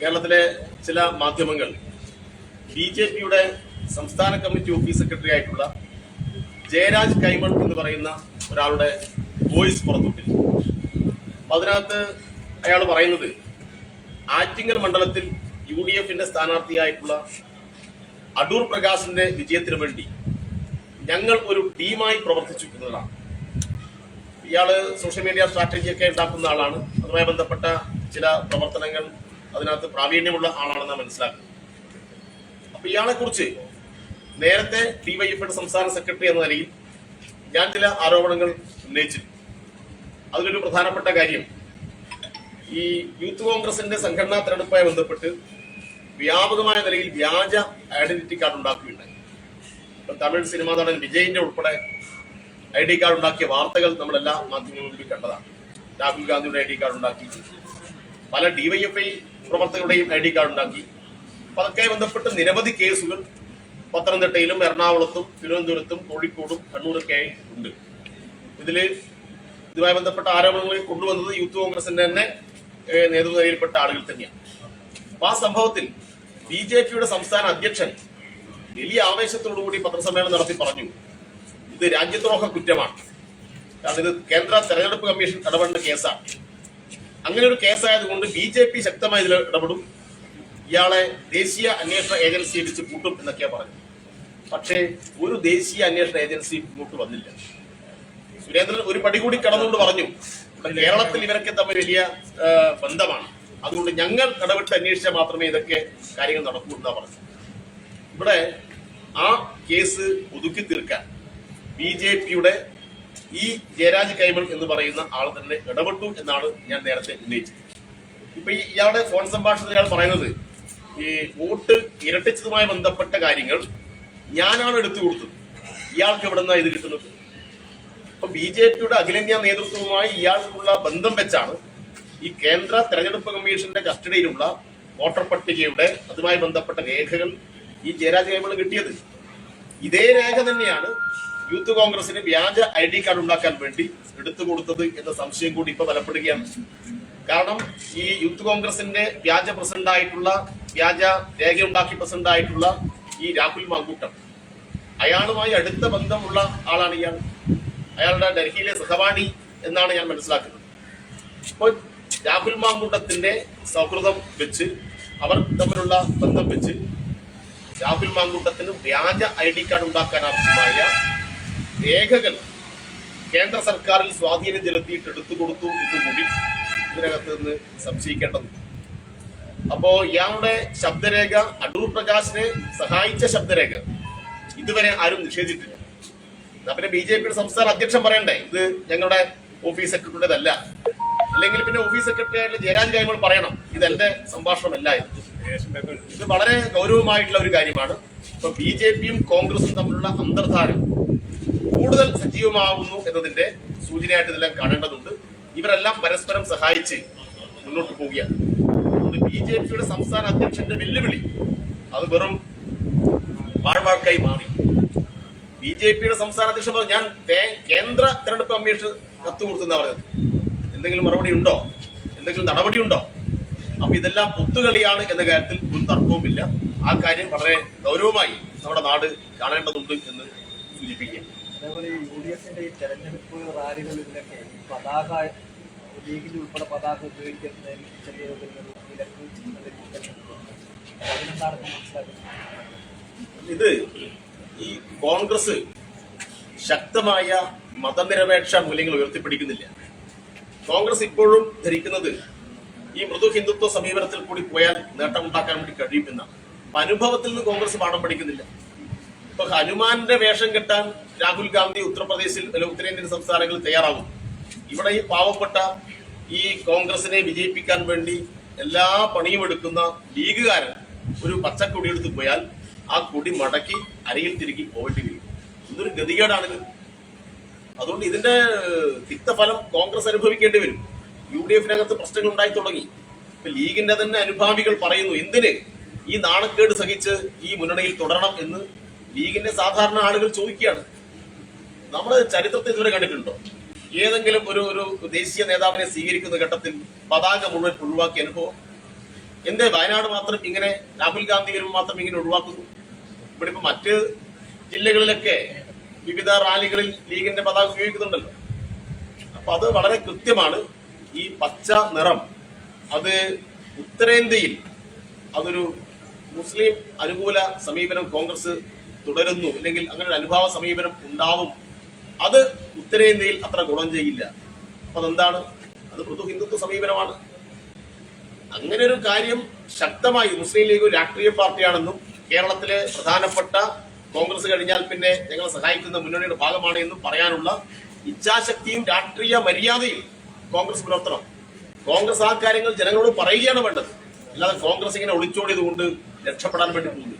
കേരളത്തിലെ ചില മാധ്യമങ്ങൾ ബി ജെ പിയുടെ സംസ്ഥാന കമ്മിറ്റി ഓഫീസ് സെക്രട്ടറി ആയിട്ടുള്ള ജയരാജ് കൈമൺ എന്ന് പറയുന്ന ഒരാളുടെ വോയിസ് പുറത്തുവിട്ടില്ല അപ്പൊ അതിനകത്ത് അയാൾ പറയുന്നത് ആറ്റിങ്ങൽ മണ്ഡലത്തിൽ യു ഡി എഫിന്റെ സ്ഥാനാർത്ഥിയായിട്ടുള്ള അടൂർ പ്രകാശിന്റെ വിജയത്തിന് വേണ്ടി ഞങ്ങൾ ഒരു ടീമായി പ്രവർത്തിച്ചു എന്നതാണ്. ഇയാൾ സോഷ്യൽ മീഡിയ സ്ട്രാറ്റജി ഒക്കെ ഉണ്ടാക്കുന്ന ആളാണ്. അതുമായി ബന്ധപ്പെട്ട ചില പ്രവർത്തനങ്ങൾ അതിനകത്ത് പ്രാവീണ്യമുള്ള ആളാണെന്ന് മനസ്സിലാക്കുന്നത്. അപ്പൊ ഇയാളെ കുറിച്ച് നേരത്തെ ഡിവൈഎഫ്ഐയുടെ സംസ്ഥാന സെക്രട്ടറി എന്ന നിലയിൽ ഞാൻ ചില ആരോപണങ്ങൾ ഉന്നയിച്ചിരുന്നു. അതിലൊരു പ്രധാനപ്പെട്ട കാര്യം ഈ യൂത്ത് കോൺഗ്രസിന്റെ സംഘടനാ തെരഞ്ഞെടുപ്പുമായി ബന്ധപ്പെട്ട് വ്യാപകമായ നിലയിൽ വ്യാജ ഐഡന്റിറ്റി കാർഡ് ഉണ്ടാക്കുകയുണ്ടായി. ഇപ്പൊ തമിഴ് സിനിമാ നടൻ വിജയിന്റെ ഉൾപ്പെടെ ഐ ഡി കാർഡ് ഉണ്ടാക്കിയ വാർത്തകൾ നമ്മളെല്ലാ മാധ്യമങ്ങളിലും കണ്ടതാണ്. രാഹുൽ ഗാന്ധിയുടെ ഐ ഡി കാർഡ് ഉണ്ടാക്കി. പല ഡിവൈഎഫ്ഐ പ്രവർത്തകരുടെയും ഐ ഡി കാർഡ് ഉണ്ടാക്കി. അപ്പൊ അതൊക്കെ ബന്ധപ്പെട്ട് നിരവധി കേസുകൾ പത്തനംതിട്ടയിലും എറണാകുളത്തും തിരുവനന്തപുരത്തും കോഴിക്കോടും കണ്ണൂരൊക്കെ ഉണ്ട്. ഇതിൽ ഇതുമായി ബന്ധപ്പെട്ട ആരോപണങ്ങൾ കൊണ്ടുവന്നത് യൂത്ത് കോൺഗ്രസിന്റെ തന്നെ നേതൃനിരയിൽപ്പെട്ട ആളുകൾ തന്നെയാണ്. ആ സംഭവത്തിൽ ബി ജെ പിയുടെ സംസ്ഥാന അധ്യക്ഷൻ വലിയ ആവേശത്തോടുകൂടി പത്രസമ്മേളനം നടത്തി പറഞ്ഞു ഇത് രാജ്യദ്രോഹ കുറ്റമാണ്. കാരണം ഇത് കേന്ദ്ര തെരഞ്ഞെടുപ്പ് കമ്മീഷൻ ഇടപെടേണ്ട കേസാണ്. അങ്ങനെ ഒരു കേസായതുകൊണ്ട് ബി ജെ പി ശക്തമായി ഇതിൽ ഇടപെടും. ഇയാളെ ദേശീയ അന്വേഷണ ഏജൻസിയെ വെച്ച് കൂട്ടും എന്നൊക്കെയാ പറഞ്ഞു പക്ഷേ ഒരു ദേശീയ അന്വേഷണ ഏജൻസി മുന്നോട്ട് വന്നില്ല. സുരേന്ദ്രൻ ഒരു പടി കൂടി കടന്നുകൊണ്ട് പറഞ്ഞു കേരളത്തിൽ ഇവരൊക്കെ തമ്മിൽ വലിയ ബന്ധമാണ്. അതുകൊണ്ട് ഞങ്ങൾ ഇടപെട്ട് അന്വേഷിച്ചാൽ മാത്രമേ ഇതൊക്കെ കാര്യങ്ങൾ നടക്കൂ എന്നാ പറഞ്ഞു ഇവിടെ ആ കേസ് ഒതുക്കി തീർക്കാൻ ബി ജെ പിയുടെ ഈ ജയരാജ് കൈമൾ എന്ന് പറയുന്ന ആൾ തന്നെ ഇടപെട്ടു എന്നാണ് ഞാൻ നേരത്തെ ഉന്നയിച്ചത്. ഇപ്പൊ ഈ ഇയാളുടെ ഫോൺ സംഭാഷണത്തിൽ ഇയാൾ പറയുന്നത് ഈ വോട്ട് ഇരട്ടിച്ചതുമായി ബന്ധപ്പെട്ട കാര്യങ്ങൾ ഞാനാണ് എടുത്തു കൊടുത്തത്. ഇയാൾക്ക് എവിടെ നിന്നാണ് ഇത് കിട്ടുന്നത്? അപ്പൊ ബി ജെ പിയുടെ അഖിലേന്ത്യാ നേതൃത്വവുമായി ഇയാൾക്കുള്ള ബന്ധം വെച്ചാണ് ഈ കേന്ദ്ര തെരഞ്ഞെടുപ്പ് കമ്മീഷന്റെ കസ്റ്റഡിയിലുള്ള വോട്ടർ പട്ടികയുടെ അതുമായി ബന്ധപ്പെട്ട രേഖകൾ ഈ ജയരാജ് കൈമൾ കിട്ടിയത്. ഇതേ രേഖ തന്നെയാണ് യൂത്ത് കോൺഗ്രസിന് വ്യാജ ഐ ഡി കാർഡ് ഉണ്ടാക്കാൻ വേണ്ടി എടുത്തു കൊടുത്തത് എന്ന സംശയം കൂടി ഇപ്പൊ ബലപ്പെടുകയാണ്. കാരണം ഈ യൂത്ത് കോൺഗ്രസിന്റെ വ്യാജ പ്രസിഡന്റ് ആയിട്ടുള്ള വ്യാജ രേഖ ഉണ്ടാക്കി പ്രസിഡന്റ് ആയിട്ടുള്ള ഈ രാഹുൽ മാങ്കൂട്ടം. അയാളുമായി അടുത്ത ബന്ധമുള്ള ആളാണ് ഇയാൾ. അയാളുടെ ഡൽഹിയിലെ സഹപാഠി എന്നാണ് ഞാൻ മനസ്സിലാക്കുന്നത്. അപ്പോൾ രാഹുൽ മാങ്കൂട്ടത്തിന്റെ സൗഹൃദം വെച്ച് അവർ തമ്മിലുള്ള ബന്ധം വെച്ച് രാഹുൽ മാങ്കൂട്ടത്തിന് വ്യാജ ഐ ഡി കാർഡ് ഉണ്ടാക്കാൻ ആവശ്യമായ രേഖകൾ കേന്ദ്ര സർക്കാരിൽ സ്വാധീനം ചെലുത്തിയിട്ട് എടുത്തു കൊടുത്തു എന്നുകൂടി ഇതിനകത്ത് നിന്ന് സംശയിക്കേണ്ടതുണ്ട്. അപ്പോ ഇയാളുടെ ശബ്ദരേഖ അടൂർ പ്രകാശിനെ സഹായിച്ച ശബ്ദരേഖ ഇതുവരെ ആരും നിഷേധിച്ചിട്ടില്ല. എന്നാ പിന്നെ ബി ജെ പിയുടെ സംസ്ഥാന അധ്യക്ഷൻ പറയണ്ടേ? ഇത് ഞങ്ങളുടെ ഓഫീസ് സെക്രട്ടറിയുടേതല്ല. അല്ലെങ്കിൽ പിന്നെ ഓഫീസ് സെക്രട്ടറി ആയിട്ട് ജയരാജ് കൈമൾ പറയണം ഇത് എന്റെ സംഭാഷണമല്ല ഇത് വളരെ ഗൗരവമായിട്ടുള്ള ഒരു കാര്യമാണ്. ഇപ്പൊ ബി ജെ പിയും കോൺഗ്രസും തമ്മിലുള്ള അന്തർധാര കൂടുതൽ സജീവമാകുന്നു എന്നതിന്റെ സൂചനയായിട്ട് ഇതെല്ലാം കാണേണ്ടതുണ്ട്. ഇവരെല്ലാം പരസ്പരം സഹായിച്ച് മുന്നോട്ട് പോവുകയാണ്. ബി ജെ പിയുടെ സംസ്ഥാന അധ്യക്ഷന്റെ വെല്ലുവിളി അത് വെറും വാഴ്വാക്കായി മാറി. ബി ജെ പിയുടെ സംസ്ഥാന അധ്യക്ഷൻ ഞാൻ കേന്ദ്ര തെരഞ്ഞെടുപ്പ് കമ്മീഷൻ കത്ത് കൊടുത്തെന്നാ പറഞ്ഞത്. എന്തെങ്കിലും മറുപടി ഉണ്ടോ? എന്തെങ്കിലും നടപടി ഉണ്ടോ? അപ്പൊ ഇതെല്ലാം ഒത്തുകളിയാണ് എന്ന കാര്യത്തിൽ ഒരു തർക്കവുമില്ല. ആ കാര്യം വളരെ ഗൗരവമായി നമ്മുടെ നാട് കാണേണ്ടതുണ്ട് എന്ന് സൂചിപ്പിക്കുക. അതേപോലെ യു ഡി എഫിന്റെ ഈ തെരഞ്ഞെടുപ്പ് റാലികളിലൊക്കെ പതാക ലീഗിൽ ഉൾപ്പെടെ പതാക ഉപയോഗിക്കുന്നതിന് ചെറിയ തോതിലൊരു വിലക്ക് അതിനെന്താണ് മനസ്സിലാക്കുന്നത്? ഇത് ഈ കോൺഗ്രസ് ശക്തമായ മതനിരപേക്ഷ മൂല്യങ്ങൾ ഉയർത്തിപ്പിടിക്കുന്നില്ല. കോൺഗ്രസ് ഇപ്പോഴും ധരിക്കുന്നത് ഈ മൃദു ഹിന്ദുത്വ സമീപനത്തിൽ കൂടി പോയാൽ നേട്ടമുണ്ടാക്കാൻ വേണ്ടി കഴിയുമെന്നാണ്. അപ്പൊ അനുഭവത്തിൽ നിന്ന് കോൺഗ്രസ് പാഠം പഠിക്കുന്നില്ല. ഇപ്പൊ ഹനുമാന്റെ വേഷം കെട്ടാൻ രാഹുൽ ഗാന്ധി ഉത്തർപ്രദേശിൽ അല്ലെങ്കിൽ ഉത്തരേന്ത്യൻ സംസ്ഥാനങ്ങളിൽ തയ്യാറാകും. ഇവിടെ ഈ പാവപ്പെട്ട ഈ കോൺഗ്രസിനെ വിജയിപ്പിക്കാൻ വേണ്ടി എല്ലാ പണിയും എടുക്കുന്ന ലീഗുകാരൻ ഒരു പച്ചക്കൊടി എടുത്ത് പോയാൽ ആ കൊടി മടക്കി അരയിൽ തിരുകി പോകേണ്ടി വരും. ഇതൊരു ഗതികേടാണിത് അതുകൊണ്ട് ഇതിന്റെ തിക്തഫലം കോൺഗ്രസ് അനുഭവിക്കേണ്ടി വരും. യു ഡി എഫിനകത്ത് പ്രശ്നങ്ങൾ ഉണ്ടായി തുടങ്ങി. ഇപ്പൊ ലീഗിന്റെ തന്നെ അനുഭാവികൾ പറയുന്നു എന്തിന് ഈ നാണക്കേട് സഹിച്ച് ഈ മുന്നണിയിൽ തുടരണം എന്ന് ലീഗിന്റെ സാധാരണ ആളുകൾ ചോദിക്കുകയാണ്. നമ്മുടെ ചരിത്രത്തിൽ ഇതുവരെ കണ്ടിട്ടുണ്ടോ? ഏതെങ്കിലും ഒരു ഒരു ദേശീയ നേതാവിനെ സ്വീകരിക്കുന്ന ഘട്ടത്തിൽ പതാക മുഴുവൻ ഒഴിവാക്കിയ അനുഭവം? എന്തേ വയനാട് മാത്രം ഇങ്ങനെ രാഹുൽ ഗാന്ധി വരുമ്പോൾ മാത്രം ഇങ്ങനെ ഒഴിവാക്കുന്നു? ഇവിടെ ഇപ്പൊ മറ്റ് ജില്ലകളിലൊക്കെ വിവിധ റാലികളിൽ ലീഗിന്റെ പതാക ഉപയോഗിക്കുന്നുണ്ടല്ലോ. അപ്പൊ അത് വളരെ കൃത്യമാണ്. ഈ പച്ച നിറം അത് ഉത്തരേന്ത്യയിൽ അതൊരു മുസ്ലിം അനുകൂല സമീപനം കോൺഗ്രസ് തുടരുന്നു. അല്ലെങ്കിൽ അങ്ങനെ ഒരു അനുഭാവ സമീപനം ഉണ്ടാവും. അത് ഉത്തരേന്ത്യയിൽ അത്ര ഗുണം ചെയ്യില്ല. അപ്പൊ അതെന്താണ്? അത് മൃദു ഹിന്ദുത്വ സമീപനമാണ്. അങ്ങനെ ഒരു കാര്യം ശക്തമായി മുസ്ലിം ലീഗ് രാഷ്ട്രീയ പാർട്ടിയാണെന്നും കേരളത്തിലെ പ്രധാനപ്പെട്ട കോൺഗ്രസ് കഴിഞ്ഞാൽ പിന്നെ ഞങ്ങളെ സഹായിക്കുന്ന മുന്നണിയുടെ ഭാഗമാണ് എന്നും പറയാനുള്ള ഇച്ഛാശക്തിയും രാഷ്ട്രീയ മര്യാദയും കോൺഗ്രസ് പുലർത്തണം. കോൺഗ്രസ് ആ കാര്യങ്ങൾ ജനങ്ങളോട് പറയുകയാണ് വേണ്ടത്. അല്ലാതെ കോൺഗ്രസ് ഇങ്ങനെ ഒളിച്ചോടിയത് കൊണ്ട് രക്ഷപ്പെടാൻ വേണ്ടി പോകുന്നു